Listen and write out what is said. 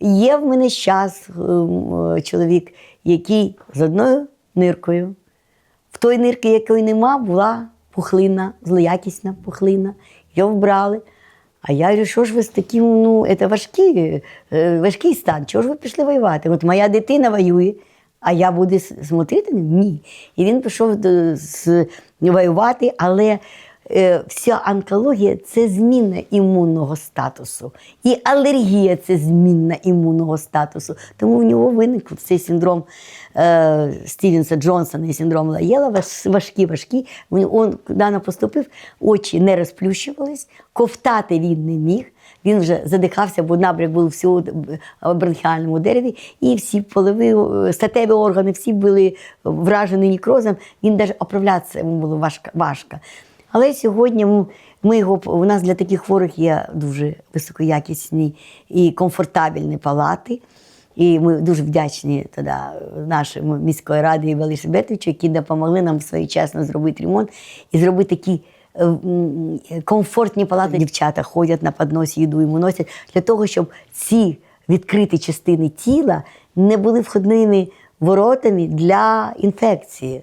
Є в мене час ем, чоловік, який з одною ниркою. В той нирки, якої нема, була пухлина, злоякісна пухлина. Його вбрали. А я говорю, що ж ви з таким, ну, це важкий, е, важкий стан, чого ж ви пішли воювати? От моя дитина воює, а я буду смотрити? Ні. І він пішов з- воювати, але е, вся онкологія це зміна імунного статусу. І алергія це зміна імунного статусу. Тому в нього виник цей синдром е, Стівенса Джонсона і синдром Лаєла, важ- важкі, важкі. Він куди поступив, очі не розплющувались, ковтати він не міг. Він вже задихався, бо набряк був всього в бронхіальному дереві, і всі полові е, статеві органи всі були вражені некрозом. Він навіть оправлятися йому було важко. важко. Але сьогодні ми його у нас для таких хворих є дуже високоякісні і комфортабельні палати. І ми дуже вдячні тоді нашому міської ради і Валерію Бетовичу, які допомогли нам своєчасно зробити ремонт і зробити такі е, комфортні палати. Дівчата ходять на подносі, їду йому носять для того, щоб ці відкриті частини тіла не були входними воротами для інфекції.